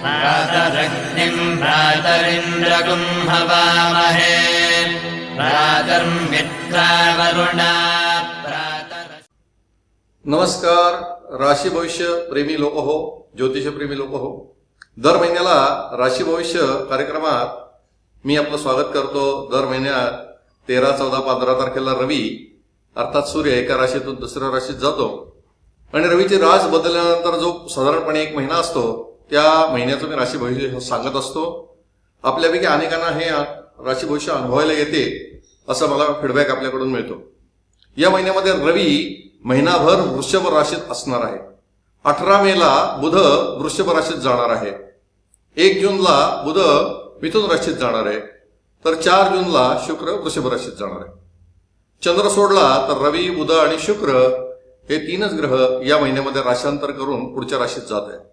प्रातरग्निम् प्रातरिन्द्रगुम् हवामहे प्रातर्मित्रावरुणा प्रातर नमस्कार राशी भविष्य प्रेमी लोक हो ज्योतिष प्रेमी लोक हो। दर महिन्याला राशी भविष्य कार्यक्रमात मी आपलं स्वागत करतो. दर महिन्यात तेरा चौदा पंधरा तारखेला रवी अर्थात सूर्य एका राशीतून दुसऱ्या राशीत जातो. आणि रवीची रास बदलल्यानंतर जो साधारणपणे एक महिना असतो त्या महिन्याचं मी राशी भविष्य सांगत असतो. आपल्यापैकी अनेकांना हे राशी भविष्य अनुभवायला येते असं मला फीडबॅक आपल्याकडून मिळतो. या महिन्यामध्ये रवी महिनाभर वृषभ राशीत असणार आहे. अठरा मेला बुध वृषभ राशीत जाणार आहे. एक जूनला बुध मिथुन राशीत जाणार आहे. तर चार जूनला शुक्र वृषभ राशीत जाणार आहे. चंद्र सोडला तर रवी बुध आणि शुक्र हे तीनच ग्रह या महिन्यामध्ये राशांतर करून पुढच्या राशीत जात आहे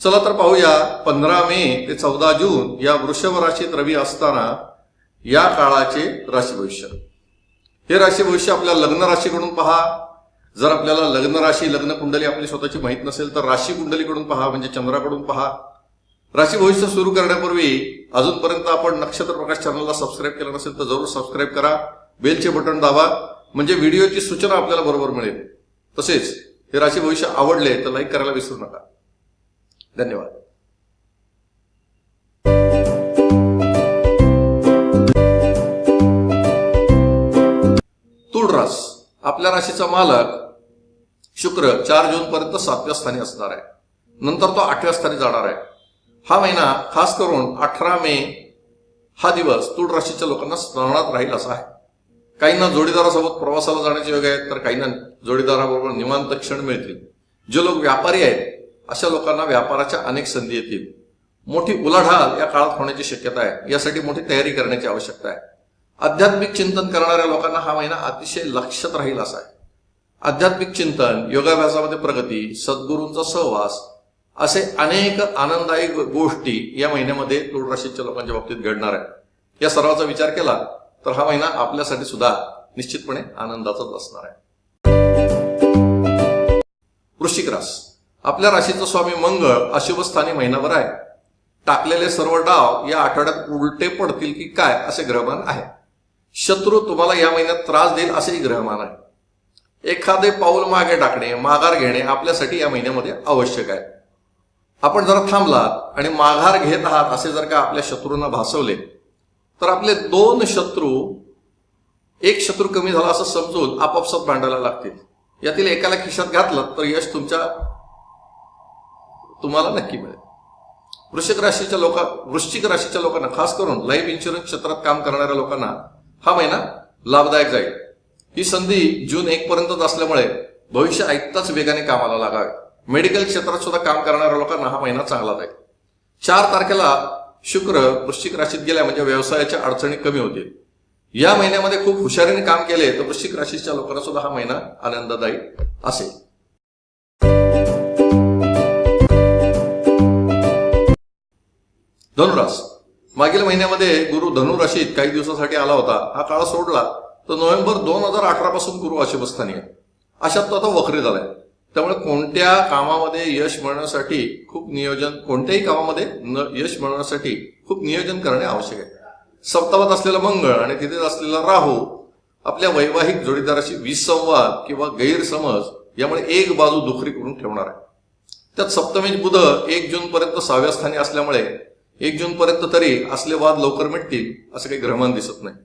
चला तर पाहूया पंधरा मे ते चौदा जून या वृषभ राशीत रवी असताना या काळाचे राशी भविष्य हे राशी भविष्य आपल्या लग्न राशीकडून पहा. जर आपल्याला लग्न राशी लग्न कुंडली आपली स्वतःची माहीत नसेल तर राशी कुंडलीकडून पहा म्हणजे चंद्राकडून पहा. राशी भविष्य सुरू करण्यापूर्वी अजूनपर्यंत आपण नक्षत्र प्रकाश चॅनलला सबस्क्राईब केलं नसेल तर जरूर सबस्क्राईब करा. बेलचे बटन दाबा. म्हणजे व्हिडिओची सूचना आपल्याला बरोबर मिळेल. तसेच हे राशी भविष्य आवडले तर लाईक करायला विसरू नका. धन्यवाद. तुळरास आपल्या राशीचा मालक शुक्र चार जून पर्यंत सातव्या स्थानी असणार आहे. नंतर तो आठव्या स्थानी जाणार आहे. हा महिना खास करून अठरा मे हा दिवस तुळ राशीच्या लोकांना स्मरणात राहील असा आहे. काहींना जोडीदारासोबत प्रवासाला जाण्याचे योग आहेत तर काहींना जोडीदाराबरोबर निवांत क्षण मिळतील. जे लोक व्यापारी आहेत अशा लोकांना व्यापाराच्या अनेक संधी येतील. मोठी उलाढाल या काळात होण्याची शक्यता आहे. यासाठी मोठी तयारी करण्याची आवश्यकता आहे. आध्यात्मिक चिंतन करणाऱ्या लोकांना हा महिना अतिशय लक्षात राहील असा आहे. आध्यात्मिक चिंतन योगाभ्यासामध्ये प्रगती सद्गुरूंचा सहवास असे अनेक आनंददायी गोष्टी या महिन्यामध्ये तुळ राशीच्या लोकांच्या बाबतीत घडणार आहे या सर्वाचा विचार केला तर हा महिना आपल्यासाठी सुद्धा निश्चितपणे आनंदाचाच असणार आहे. वृश्चिक रास. आपल्या राशीचा स्वामी मंगळ अशुभ स्थानी महिनाभर आहे. टाकलेले सर्व डाव या आठवड्यात उलटे पडतील की काय असे ग्रहमान आहे. शत्रू तुम्हाला या महिन्यात त्रास देईल असेही ग्रहमान आहे. एखादे पाऊल मागे टाकणे माघार घेणे आपल्यासाठी या महिन्यामध्ये आवश्यक आहे. आपण जर थांबलात आणि माघार घेत आहात असे जर का आपल्या शत्रूंना भासवले तर आपले दोन शत्रू एक शत्रू कमी झाला असं समजून आपापसात भांडायला लागतील. यातील एकाला खिशात घातलं तर यश तुमच्या तुम्हाला नक्की मिळेल. वृश्चिक राशीच्या लोका वृश्चिक राशीच्या लोकांना खास करून लाईफ इन्शुरन्स क्षेत्रात काम करणाऱ्या लोकांना हा महिना लाभदायक जाईल. ही संधी जून एक पर्यंतच असल्यामुळे भविष्य ऐकताच वेगाने कामाला लागावे. मेडिकल क्षेत्रात सुद्धा काम करणाऱ्या लोकांना हा महिना चांगला जाईल. चार तारखेला शुक्र वृश्चिक राशीत गेल्या म्हणजे व्यवसायाच्या अडचणी कमी होतील. या महिन्यामध्ये खूप हुशारीने काम केले तर वृश्चिक राशीच्या लोकांना सुद्धा हा महिना आनंददायी असेल. धनुरास मागील महिन्यामध्ये गुरु धनुराशीत काही दिवसासाठी आला होता. हा काळ सोडला. तर नोव्हेंबर दोन हजार अठरा पासून गुरु अशुभस्थानी आहे. अशात तो आता वक्री झालाय. त्यामुळे कोणत्या कामामध्ये यश मिळवण्यासाठी खूप नियोजन कोणत्याही कामामध्ये न यश मिळवण्यासाठी खूप नियोजन करणे आवश्यक आहे. सप्तावात असलेला मंगळ आणि तिथेच असलेला राहू आपल्या वैवाहिक जोडीदाराशी विसंवाद किंवा गैरसमज यामुळे एक बाजू दुखरी करून ठेवणार आहे. त्यात सप्तमी बुध एक जून पर्यंत सहाव्या स्थानी असल्यामुळे एक जून पर्यंत तरी असले वाद लवकर मिटतील असं काही ग्रहमान दिसत नाही.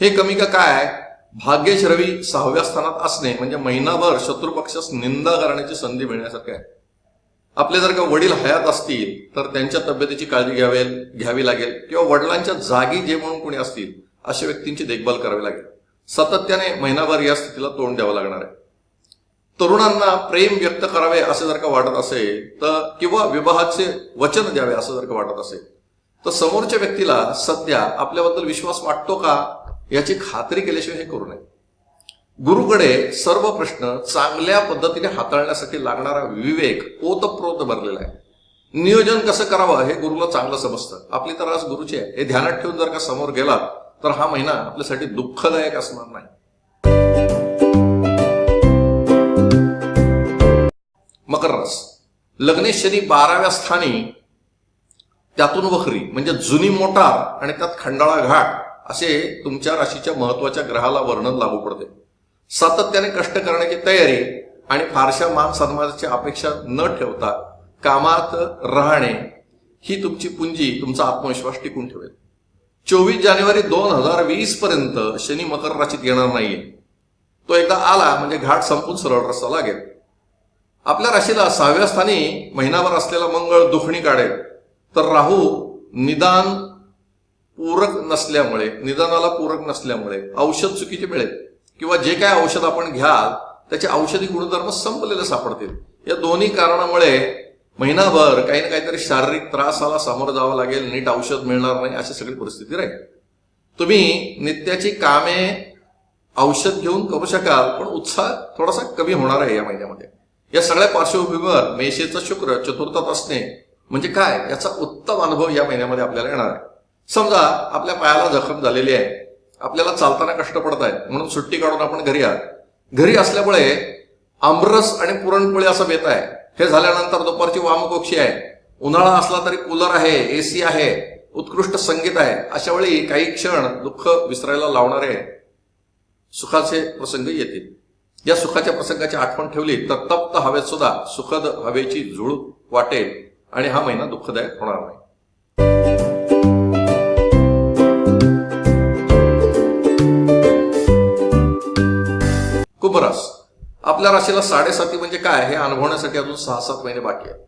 हे कमी का काय भाग्येश रवी सहाव्या स्थानात असणे म्हणजे महिनाभर शत्रू पक्षास निंदा करण्याची संधी मिळण्यासारखी आहे. आपले जर का वडील हयात असतील तर त्यांच्या तब्येतीची काळजी घ्यावे घ्यावी लागेल. किंवा वडिलांच्या जागी जे म्हणून कोणी असतील अशा व्यक्तींची देखभाल करावी लागेल. सातत्याने महिनाभर या स्थितीला तोंड द्यावं लागणार आहे. तरुणांना प्रेम व्यक्त करावे असे जर का वाटत असेल तर किंवा विवाहाचे वचन द्यावे असं जर का वाटत असेल तर समोरच्या व्यक्तीला सध्या आपल्याबद्दल विश्वास वाटतो का? याची खात्री केल्याशिवाय हे करू नये. गुरुकडे सर्व प्रश्न चांगल्या पद्धतीने हाताळण्यासाठी लागणारा विवेक ओतप्रोत भरलेला आहे. नियोजन कसं करावं हे गुरुला चांगलं समजतं. आपली तर आज गुरुची आहे. हे ध्यानात ठेवून जर का समोर गेला तर हा महिना आपल्यासाठी दुःखदायक असणार नाही. मकर रस लग्नेश्वरी शनी बाराव्या स्थानी त्यातून वखरी म्हणजे जुनी मोटार आणि त्यात खंडाळा घाट असे तुमच्या राशीच्या महत्त्वाच्या ग्रहाला वर्णन लागू पडते. सातत्याने कष्ट करण्याची तयारी आणि फारशा मान सन्मानाची अपेक्षा न ठेवता कामात राहणे ही तुमची पुंजी तुमचा आत्मविश्वास टिकून ठेवेल. चोवीस जानेवारी दोन हजार वीस पर्यंत शनी मकर राशीत येणार नाहीये. तो एकदा आला म्हणजे घाट संपून सरळ रस्ता लागेल. आपल्या राशीला सहाव्या स्थानी महिनाभर असलेला मंगळ दुखणी काढेल तर राहू निदान पूरक नसल्यामुळे निदानाला पूरक नसल्यामुळे औषध चुकीचे मिळेल. किंवा जे काय औषध आपण घ्याल त्याचे औषधी गुणधर्म संपलेले सापडतील. या दोन्ही कारणामुळे महिनाभर काही ना काहीतरी शारीरिक त्रासाला सामोरं जावं लागेल नीट औषध मिळणार नाही अशी सगळी परिस्थिती राहील. तुम्ही नित्याची कामे औषध घेऊन करू शकाल पण उत्साह थोडासा कमी होणार आहे या महिन्यामध्ये. या सगळ्या पार्श्वभूमीवर मेषेचं शुक्र चतुर्थात असणे म्हणजे काय? याचा उत्तम अनुभव या महिन्यामध्ये आपल्याला येणार आहे. समजा आपल्या पायाला जखम झालेली आहे. आपल्याला चालताना कष्ट पडत आहे म्हणून सुट्टी काढून आपण घरी आहात घरी असल्यामुळे आमरस आणि पुरणपोळी असं बेत आहे. हे झाल्यानंतर दुपारची वामकोक्षी आहे. उन्हाळा असला तरी कूलर आहे एसी आहे उत्कृष्ट संगीत आहे. अशा वेळी काही क्षण दुःख विसरायला लावणारे सुखाचे प्रसंग येतील. या सुखाच्या प्रसंगाची आठवण ठेवली तर तप्त हवेत सुद्धा सुखद हवेची झुळूक वाटेल आणि हा महिना दुःखदायक होणार नाही. कुंभरास आपल्या राशीला साडेसाती म्हणजे काय हे अनुभवण्यासाठी अजून सहा सात महिने बाकी आहे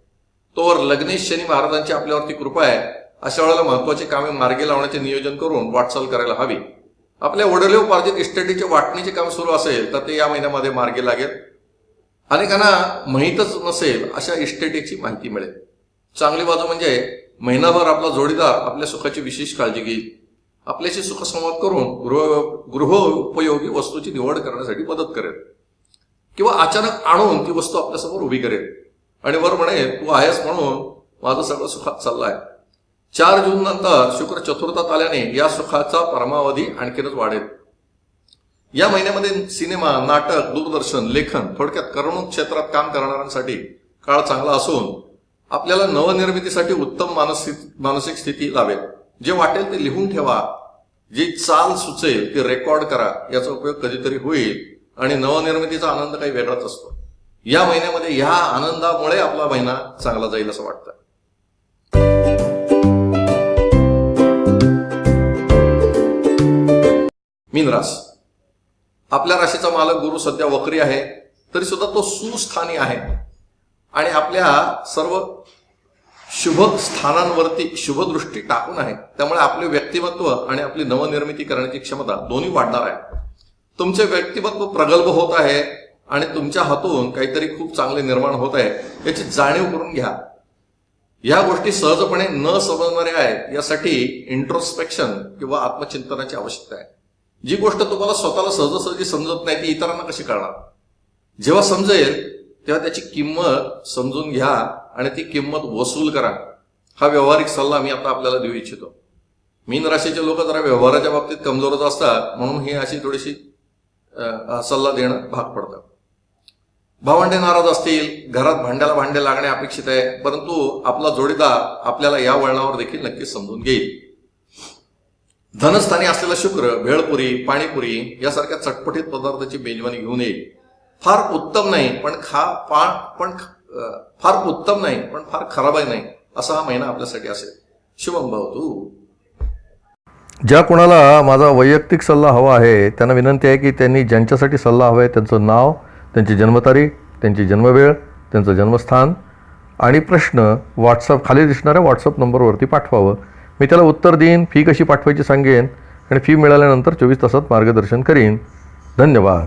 तोवर लग्नेश शनी महाराजांची आपल्यावरती कृपा आहे. अशा वेळेला महत्वाची कामे मार्गी लावण्याचे नियोजन करून वाटचाल करायला हवी. आपल्या वडिलोपार्जित इस्टेटीचे वाटणीचे काम सुरू असेल तर ते या महिन्यामध्ये मार्गी लागेल. अनेकांना माहीतच नसेल अशा इस्टेटीची माहिती मिळेल. चांगली बाजू म्हणजे महिनाभर आपला जोडीदार आपल्या सुखाची विशेष काळजी घेईल. आपल्याशी सुखसंवाद करून गृह गृह उपयोगी वस्तूची निवड करण्यासाठी मदत करेल. किंवा अचानक आणून ती वस्तू आपल्यासमोर उभी करेल. आणि वर म्हणे तू आहेस म्हणून माझं सगळं सुखात चाललं आहे चार जून नंतर शुक्र चतुर्थात आल्याने या सुखाचा परमावधी आणखीनच वाढेल. या महिन्यामध्ये सिनेमा नाटक दूरदर्शन लेखन थोडक्यात करमणूक क्षेत्रात काम करणाऱ्यांसाठी काळ चांगला असून आपल्याला नवनिर्मितीसाठी उत्तम मानसिक मानसिक स्थिती लावेल जे वाटेल ते लिहून ठेवा. जी चाल सुचेल ती रेकॉर्ड करा. याचा उपयोग कधीतरी होईल आणि नवनिर्मितीचा आनंद काही वेगळाच असतो. या महिन्यामध्ये ह्या आनंदामुळे आपला महिना चांगला जाईल असं वाटतं. मीन रास आपल्या राशीचा मालक गुरु सध्या वक्री आहे तरी सुद्धा तो सुस्थानी आहे. आणि आपल्या सर्व शुभ स्थानांवरती शुभदृष्टी टाकून आहे. त्यामुळे आपले व्यक्तिमत्व आणि आपली नवनिर्मिती करण्याची क्षमता दोन्ही वाढणार आहे. तुमचे व्यक्तिमत्व प्रगल्भ होत आहे आणि तुमच्या हातून काहीतरी खूप चांगले निर्माण होत आहे याची जाणीव करून घ्या. या गोष्टी सहजपणे न समजणाऱ्या आहेत यासाठी इंट्रोस्पेक्शन किंवा आत्मचिंतनाची आवश्यकता आहे. जी गोष्ट तुम्हाला स्वतःला सहजासहजी समजत नाही ती इतरांना कशी कळणार? जेव्हा समजेल तेव्हा त्याची किंमत समजून घ्या आणि ती किंमत वसूल करा. हा व्यावहारिक सल्ला मी आता आपल्याला देऊ इच्छितो. मीन राशीचे लोक जरा व्यवहाराच्या बाबतीत कमजोरच असतात म्हणून ही अशी थोडीशी सल्ला देणं भाग पडतं. भावंडे नाराज असतील घरात भांड्याला भांडे लागणे अपेक्षित आहे परंतु आपला जोडीदार आपल्याला या वळणावर देखील नक्कीच समजून घेईल. धनस्थानी असलेला शुक्र भेळपुरी पाणीपुरी यासारख्या चटपटीत पदार्थाची मेजवानी घेऊन येईल. फार उत्तम नाही पण खा पा पण फार उत्तम नाही पण फार खराबही नाही असा हा महिना आपल्यासाठी असेल. शुभम भाऊ ज्या कोणाला माझा वैयक्तिक सल्ला हवा आहे त्यांना विनंती आहे की त्यांनी ज्यांच्यासाठी सल्ला हवा आहे त्यांचं नाव त्यांची जन्मतारीख त्यांची जन्मवेळ त्यांचं जन्मस्थान आणि प्रश्न व्हॉट्सअप खाली दिसणाऱ्या व्हॉट्सअप नंबरवरती पाठवावं. मी त्याला उत्तर देईन फी कशी पाठवायची सांगेन आणि फी मिळाल्यानंतर चोवीस तासात मार्गदर्शन करीन. धन्यवाद.